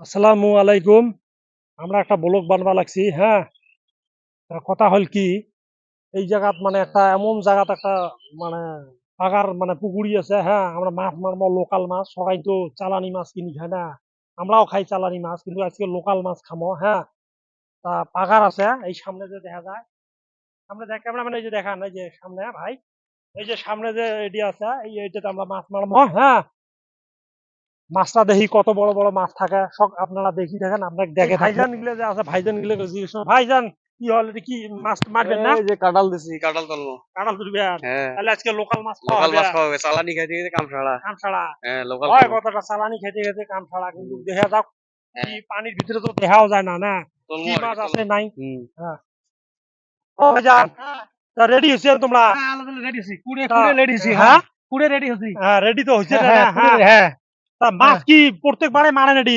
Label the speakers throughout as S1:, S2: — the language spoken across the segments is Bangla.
S1: আসসালামু আলাইকুম। আমরা একটা ব্লগ বানবা লাগছি হ্যাঁ? কথা হল কি, এই জায়গাত মানে একটা এমন জায়গাত একটা মানে পাগার মানে পুকুরি আছে হ্যাঁ? আমরা মাছ মারবো, লোকাল মাছ, সবাই তো চালানি মাছ কিনি খায় না? আমরাও খাই চালানি মাছ, কিন্তু আজকে লোকাল মাছ খামো হ্যাঁ? তা পাগার আছে, এই সামনে যে দেখা যায়, সামনে দেখ, ক্যামেরা মানে এই যে দেখান, এই যে সামনে, ভাই, এই যে সামনে যে এটি আছে, এই এইটাতে আমরা মাছ মারবো হ্যাঁ? মাছটা দেখি কত বড় বড় মাছ থাকে। সব আপনারা দেখি দেখেন আপনাকে দেখে ভাইজানগুলো যে আছে ভাইজানগুলো জিজ্ঞেস ভাইজান কি হল এটা কি মাছ মারবেন না?
S2: এই যে কাঁঠাল দিছি কাঁঠাল তলবো
S1: কাঁঠাল তুলবেন
S2: হ্যাঁ।
S1: তাহলে আজকে লোকাল মাছ খাওয়া
S2: লোকাল মাছ খাওয়া হবে চালানি খাইতে গেছে কাম ছাড়া
S1: কাম ছাড়া
S2: হ্যাঁ লোকাল
S1: হয় কতটা চালানি খেতে খেতে কাম ছাড়া কিন্তু দেখা যাক কি পানির ভিতরে তো দেখাও যায় না না? কি মাছ আছে নাই? হ্যাঁ। ও ভাইজান তা রেডি হয়েছে তোমরা? হ্যাঁ রেডি হইছি। কুড়ে কুড়ে রেডি হইছি হ্যাঁ। কুড়ে রেডি হইছি। হ্যাঁ রেডি তো হয়েছে না হ্যাঁ তা মাছ কি প্রত্যেকবারে মারে রেডি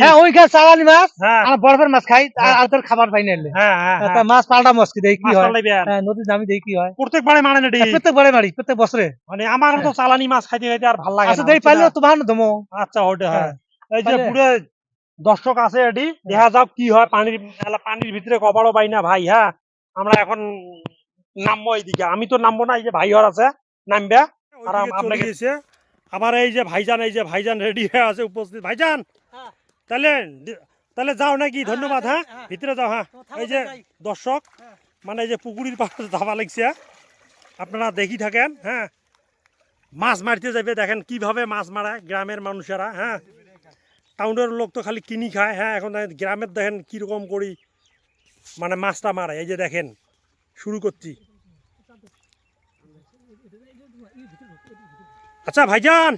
S3: চালানি মাছ।
S1: হ্যাঁ।
S3: আর বরফের মাছ খাই আর
S1: হ্যাঁ।
S3: তোর খাবার পাই না
S1: হ্যাঁ হ্যাঁ
S3: তা মাছ পাল্টা মাছ কি দেখি কি হয়। হ্যাঁ, নদীর দামি দেখি কি হয়।
S1: প্রত্যেকবারে মারে রেডি
S3: প্রত্যেক বারে মারি প্রত্যেক বছরে।
S1: মানে আমার তো চালানি মাছ খাইতে খাইতে আর ভালো লাগে
S3: আচ্ছা
S1: না,
S3: দেখি পাইলে তোমার দমো।
S1: আচ্ছা ওটা হ্যাঁ। এই যে পুরো দর্শক আছে এটি দেখা যাক কি হয় পানির পানির ভিতরে কবারও পাই না ভাই হ্যাঁ। আমরা এখন নামবো এইদিকে। আমি তো নামবো না এই যে ভাইহর আছে নামবে। আর আপনাকে আবার এই যে ভাইজান এই যে ভাইজান রেডি হয়ে আছে উপস্থিত। ভাইজান
S3: হ্যাঁ।
S1: তাহলে তাহলে যাও নাকি? ধন্যবাদ হ্যাঁ?
S3: হ্যাঁ।
S1: ভিতরে যাও হ্যাঁ। এই যে দর্শক
S3: হ্যাঁ।
S1: মানে এই যে পুকুরির পাশে ধাবা লাগছে আপনারা দেখি থাকেন হ্যাঁ? মাছ মারতে যাবে দেখেন কীভাবে মাছ মারায় গ্রামের মানুষেরা হ্যাঁ? টাউনের লোক তো খালি কিনি খায় হ্যাঁ? এখন গ্রামের দেখেন কীরকম করি মানে মাছটা মারে এই যে দেখেন শুরু করছি। আচ্ছা ভাইজান,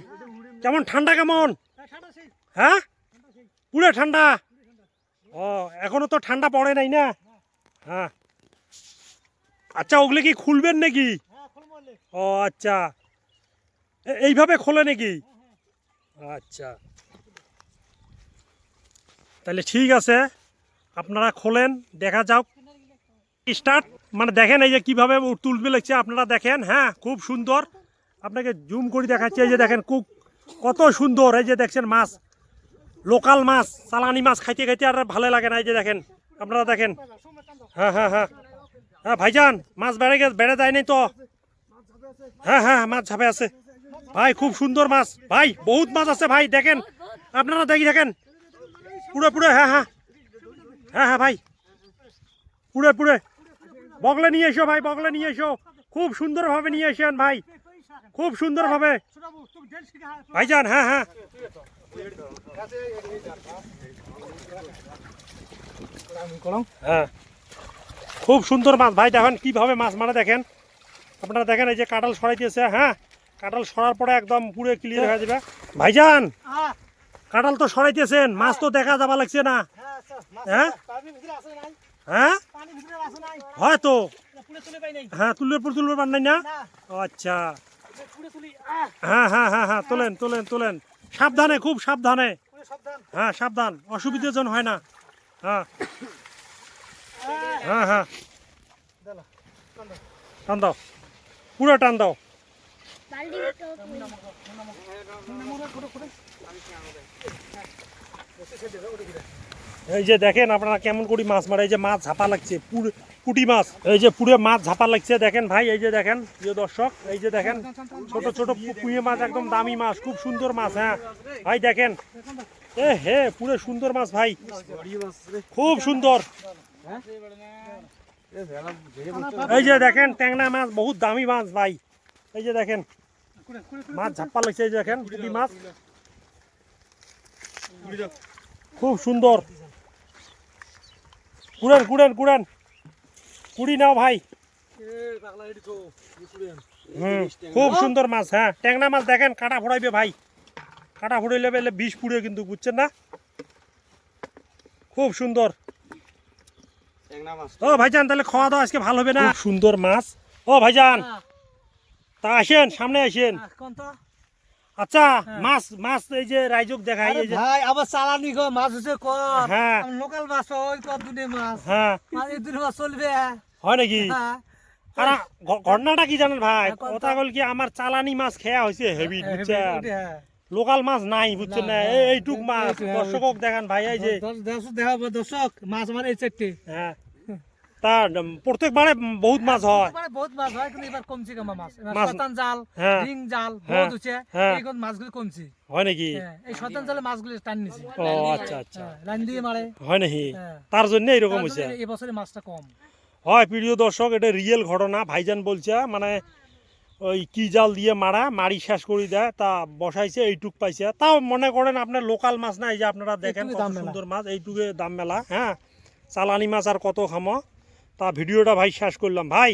S1: কেমন ঠান্ডা কেমন? হ্যাঁ? পুরো ঠান্ডা? ও, এখনও তো ঠান্ডা পড়ে নাই না? হ্যাঁ। আচ্ছা ওগুলো কি খুলবেন নাকি? ও আচ্ছা। এইভাবে খোলে নাকি? আচ্ছা। তাহলে ঠিক আছে, আপনারা খোলেন, দেখা যাক। স্টার্ট মানে দেখেন এই যে কীভাবে তুলবে লাগছে, আপনারা দেখেন হ্যাঁ খুব সুন্দর। আপনাকে জুম করে দেখাচ্ছি, এই যে দেখেন খুব কত সুন্দর, এই যে দেখছেন মাছ, লোকাল মাছ, চালানি মাছ খাইতে খাইতে আর ভালো লাগে না, এই যে দেখেন, আপনারা দেখেন। হ্যাঁ হ্যাঁ হ্যাঁ। হ্যাঁ ভাইজান, মাছ বেড়ে গেছে, বেড়ে যায় নাই তো? হ্যাঁ হ্যাঁ মাছ ঝাপে আছে। ভাই, খুব সুন্দর মাছ। ভাই, বহুত মাছ আছে ভাই, দেখেন। আপনারা দেখি, দেখেন। পুরো পুরো হ্যাঁ হ্যাঁ। হ্যাঁ হ্যাঁ ভাই। পুরো পুরো বগলে নিয়ে এসো, ভাই, বগলে নিয়ে এসো। খুব সুন্দরভাবে নিয়ে এসেন ভাই। খুব সুন্দরভাবে। ভাইজান হ্যাঁ হ্যাঁ। হ্যাঁ। খুব সুন্দর মাছ। ভাই দেখেন কীভাবে মাছ মারা দেখেন। আপনারা দেখেন এই যে কাঁঠাল সরাইতেছে হ্যাঁ? কাঁঠাল সরার পরে একদম পুরো ক্লিয়ার হয়ে যাবে। ভাইজান কাঁঠাল তো সরাইতেছেন মাছ তো দেখা যাবা লাগছে না। হ্যাঁ হ্যাঁ? হয়তো। হ্যাঁ তুলবে পর তুলবে পার নাই না। ও আচ্ছা। হ্যাঁ হ্যাঁ হ্যাঁ হ্যাঁ তোলেন তোলেন তোলেন। সাবধানে, খুব সাবধানে। হ্যাঁ সাবধান, অসুবিধা যেন হয় না। হ্যাঁ। হ্যাঁ হ্যাঁ। টান দাও। পুরো টান দাও। এই যে দেখেন আপনারা কেমন করি মাছ মারে, এই যে মাছ ঝাপা লাগছে, পুরো পুটি মাছ। এই যে পুরো মাছ ঝাপা লাগছে, দেখেন ভাই, এই যে দেখেন, প্রিয় দর্শক, এই যে দেখেন, ছোট ছোট পুঁয়ে মাছ, একদম দামি মাছ, খুব সুন্দর মাছ হ্যাঁ। ভাই, দেখেন। এ, হে, পুরো সুন্দর মাছ, ভাই। খুব সুন্দর। এই যে দেখেন, ট্যাংরা মাছ, বহুত দামি মাছ, ভাই। এই যে দেখেন, মাছ ঝাপ্পা লাগছে, এই যে দেখেন, পুঁটি মাছ। খুব সুন্দর। কুড়েন কুড়ান কুড়ান কুড়ি নাও ভাই। হুম খুব সুন্দর মাছ হ্যাঁ। ট্যাংরা মাছ দেখেন কাটা ফোড়াইবে ভাই। কাটা ফোড়াইলে বেলে বিষ পুড়ে কিন্তু বুঝছেন না? খুব সুন্দর। ও ভাইজান তাহলে খাওয়া দাওয়া আজকে ভালো হবে না? সুন্দর মাছ। ও ভাইজান তা আসেন সামনে আসেন। আচ্ছা মাছ মাছ এই যে রাইজক দেখাই এই যে
S3: ভাই আবার চালানি গো মাছ হচ্ছে কম।
S1: হ্যাঁ।
S3: লোকাল মাছ ওই কম দুনে মাছ।
S1: হ্যাঁ।
S3: এই দুনে মাছ চলবে।
S1: হয় নাকি?
S3: হ্যাঁ।
S1: আর ঘটনাটা কি জানেন ভাই?
S3: হ্যাঁ,
S1: কথা বল কি আমার চালানি মাছ খেয়া হয়েছে হেভি বুঝছেন?
S3: হ্যাঁ।
S1: লোকাল মাছ নাই বুঝছেন না?
S3: না,
S1: এই এইটুক মাছ দর্শকক দেখান ভাই এই যে
S3: দশ- দেখাবো দর্শক মাছ আমার এই চারটে
S1: হ্যাঁ। তা প্রত্যেকবারে বহুত মাছ হয়।
S3: বহুত মাছ হয় কিন্তু এবার কমছে কামা মাছ। শতান জাল। রিং জাল। বহুত হচ্ছে। এইগুলো মাছগুলো কমছে।
S1: হয় নাকি?
S3: এই শতান জালে মাছগুলো টান নিছে।
S1: ও আচ্ছা আচ্ছা।
S3: লাইন দিয়ে মারে
S1: হয় নাকি। তার জন্য এরকম
S3: জন্য এই বছরে মাছটা কম।
S1: হয় প্রিয় দর্শক এটা রিয়েল ঘটনা। ভাইজান বলছে মানে ওই কি জাল দিয়ে মারা মারি শেষ করে দেয় তা বসাইছে এইটুক পাইছে। তাও মনে করেন আপনার লোকাল মাছ না এই যে আপনারা দেখেন। সুন্দর মাছ এইটুকে দাম মেলা হ্যাঁ। চালানি মাছ আর কত খামো। তা ভিডিওটা ভাই শেষ করলাম। ভাই!